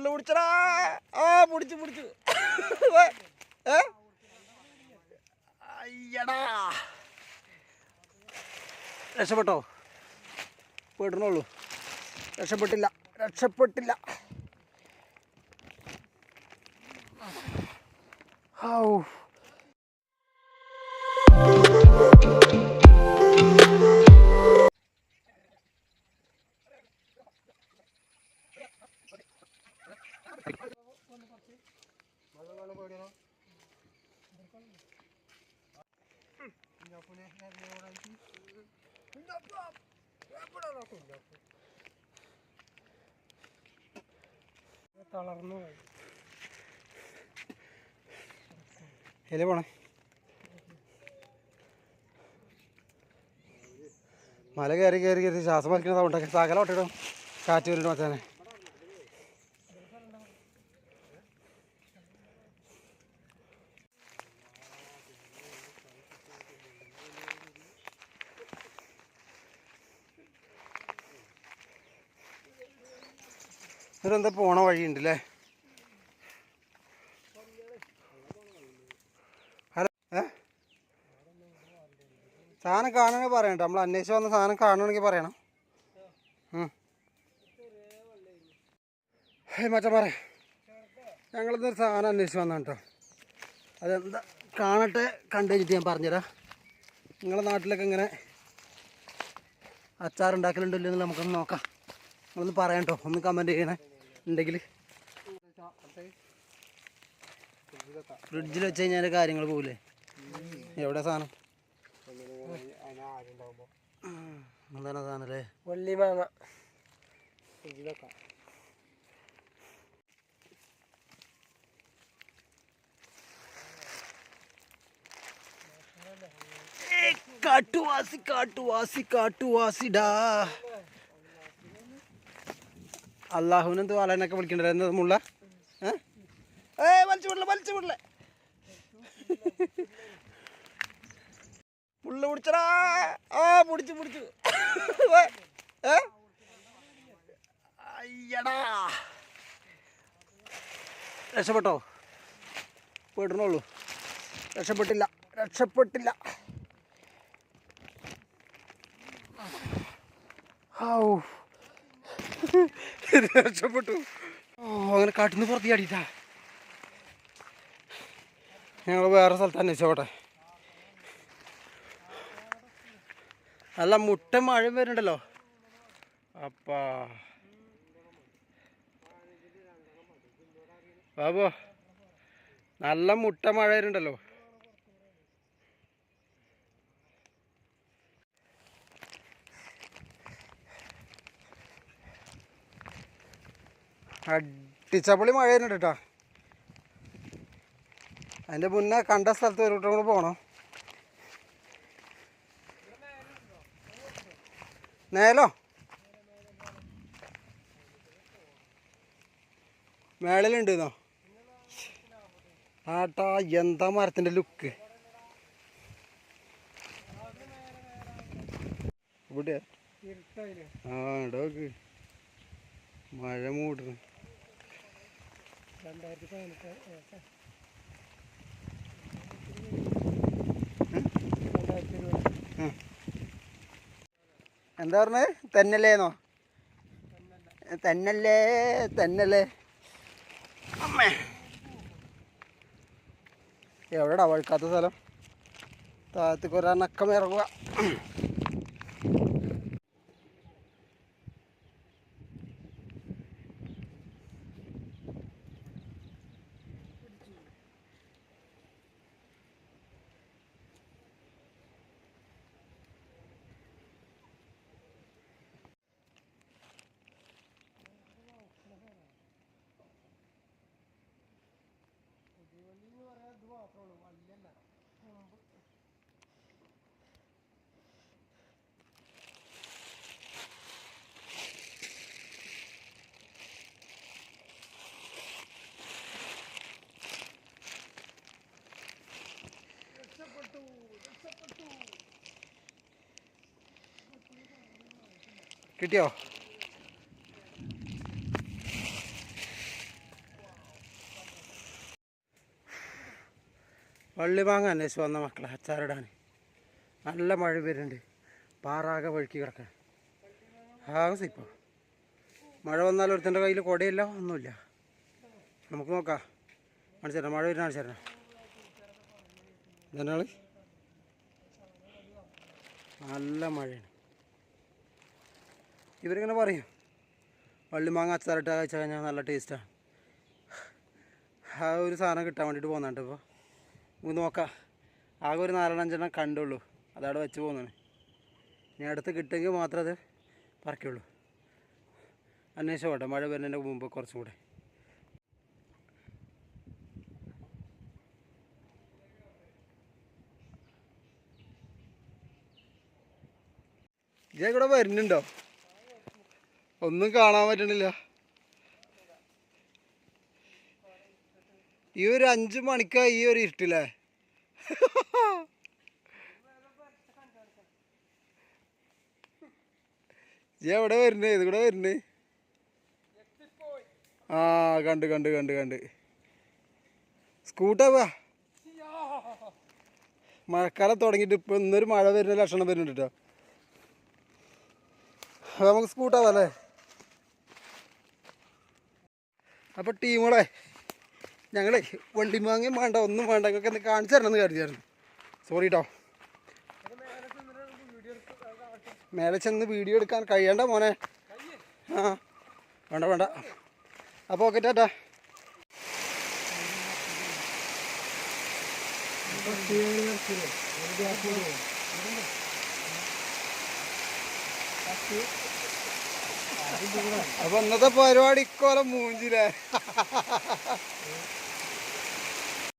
മുള്ള പിടിച്ചടാ ആ പിടിച്ചു പിടിച്ചു അയ്യടാ. രക്ഷപ്പെട്ടോ? പെടുന്നുള്ളൂ. രക്ഷപ്പെട്ടില്ല. രക്ഷപ്പെട്ടില്ല. ഔ. തളർന്നു പോയി. എലി പോണേ. മല കയറി കയറി കയറി ശ്വാസം വലിക്കുന്ന സൗണ്ടൊക്കെ സകല ഒട്ടിടും. കാറ്റ് വരുന്നു മച്ചാനെ. ഇതെന്താ പോണ വഴിയുണ്ട് അല്ലേ ഹലോ ഏ? സാധനം കാണണമെങ്കിൽ പറയണ്ട. നമ്മൾ അന്വേഷിച്ച് വന്ന സാധനം കാണണമെങ്കിൽ പറയണം. മച്ചാൻ പറ ഞങ്ങളിന്നൊരു സാധനം അന്വേഷിച്ച് വന്നാണ് കേട്ടോ അതെന്താ? കാണട്ടെ കണ്ടു ഞാൻ പറഞ്ഞുതരാം. നിങ്ങളുടെ നാട്ടിലൊക്കെ ഇങ്ങനെ അച്ചാറുണ്ടാക്കലുണ്ടല്ലോ എന്ന് നമുക്കൊന്ന് നോക്കാം. നിങ്ങളൊന്ന് പറയാം കേട്ടോ ഒന്ന് കമന്റ് ചെയ്യണേ. ഉണ്ടെങ്കിൽ ഫ്രിഡ്ജിൽ വെച്ച് കഴിഞ്ഞാൽ കാര്യങ്ങൾ പോകില്ലേ എവിടെ സാധനം? എന്താണ് സാധനം അല്ലേ വള്ളി മാങ്ങ. കാട്ടുവാസി കാട്ടുവാസി കാട്ടുവാസിടാ. അള്ളാഹുവിനെന്ത് വാളനൊക്കെ വിളിക്കണ്ടായിരുന്നു മുള്ള? ഏ? വലിച്ചു വിടല വലിച്ചു വിടല. മുള്ള പിടിച്ചടാ. ആ പിടിച്ചു പിടിച്ചു. ഏ? അയ്യടാ. രക്ഷപ്പെട്ടോ? പോയിട്ടുള്ളൂ രക്ഷപ്പെട്ടില്ല രക്ഷപ്പെട്ടില്ല. ഔ. രക്ഷപ്പെട്ടു. ഓ അങ്ങനെ കാട്ടിന്ന് പുറത്ത് ചാടിയിട്ടാ ഞങ്ങൾ വേറെ സ്ഥലത്ത് അന്വേഷിച്ചോട്ടെ അല്ല മുട്ട മഴ വരുന്നുണ്ടല്ലോ. അപ്പാ. ബാബോ നല്ല മുട്ട മഴ വരുന്നുണ്ടല്ലോ. അടിച്ചപ്പൊളി മഴ വരുന്നുണ്ട് കേട്ടോ അതിന്റെ മുന്നേ കണ്ട സ്ഥലത്ത് ഒരു കൂട്ടം കൂടെ പോകണം നേലോ മേളിലുണ്ടെന്നോ? ആട്ടാ എന്താ മരത്തിന്റെ ലുക്ക്? ഇവിടെ ആ ഇടോക്ക് മഴ മൂടുന്നു. രണ്ടായിരത്തി പതിനെട്ട്. എന്താ പറഞ്ഞത് തന്നല്ലേന്നോ? തന്നല്ലേ തന്നല്ലേ. അമ്മേ. എവിടെടാ വഴുക്കാത്ത സ്ഥലം? താഴത്തേക്ക് ഒരെണ്ണക്കം ഇറങ്ങുക. കിട്ടിയോ? വള്ളി മാങ്ങ അന്വേഷിച്ച് വന്ന മക്കളെ അച്ചാറിടാൻ. നല്ല മഴ വരുന്നുണ്ട് പാറാകെ വഴുക്കി കിടക്കാൻ. ആകെ ഇപ്പോൾ മഴ വന്നാൽ ഒരുത്തന്റെ കയ്യിൽ കുടയില്ല ഒന്നുമില്ല. നമുക്ക് നോക്കാം. കാണിച്ചേരാം മഴ വരുന്ന കാണിച്ചേരാം ഇതാണ് നല്ല മഴയാണ്. ഇവരിങ്ങനെ പറയും വള്ളിമാങ്ങ അച്ചാറിട്ട് കഴിച്ചു കഴിഞ്ഞാൽ നല്ല ടേസ്റ്റാണ് ആ. ഒരു സാധനം കിട്ടാൻ വേണ്ടിയിട്ട് പോകുന്നുണ്ട് ഇപ്പോൾ നമുക്ക് നോക്കാം. ആകെ ഒരു നാലെണ്ണഞ്ചെണ്ണം കണ്ടുള്ളൂ. അതവിടെ വെച്ച് പോകുന്നതാണ് ഇനി അടുത്ത് കിട്ടുമെങ്കിൽ മാത്രമേ അത് പറിക്കുള്ളൂ. അന്വേഷിച്ച് പോട്ടെ. മഴ വരുന്നതിന്റെ മുമ്പ് കുറച്ചും കൂടെ. ഇതേ കൂടെ വരുന്നുണ്ടോ? ഒന്നും കാണാൻ പറ്റണില്ല. ഈ ഒരു അഞ്ച് മണിക്കാ ഈ ഒരു ഇരുട്ടില്ലേ ജി എവിടെ വരുന്നേ? ഇത് കൂടെ വരുന്നേ? ആ കണ്ട് കണ്ട് കണ്ട് കണ്ട്. സ്കൂട്ടാ മഴക്കാലം തുടങ്ങിയിട്ട് ഇപ്പൊ ഇന്നൊരു മഴ വരുന്ന ലക്ഷണം വരുന്നുണ്ട് കേട്ടോ നമുക്ക് സ്കൂട്ടാവാം അല്ലേ അപ്പൊ ടീമുകളെ ഞങ്ങളെ വണ്ടിമാങ്ങയും വേണ്ട ഒന്നും വേണ്ട ഞങ്ങൾക്ക് ഒന്ന് കാണിച്ചു തരണമെന്ന് കരുതിയായിരുന്നു. സോറി കേട്ടോ മേലെ ചെന്ന് വീഡിയോ എടുക്കാൻ കഴിയണ്ട മോനെ. ആ വേണ്ട വേണ്ട. അപ്പോൾ ഓക്കെ ടാറ്റാ. അപ്പൊ ഇന്നത്തെ പരിപാടി ഇക്കോലം മൂഞ്ചില്ലേ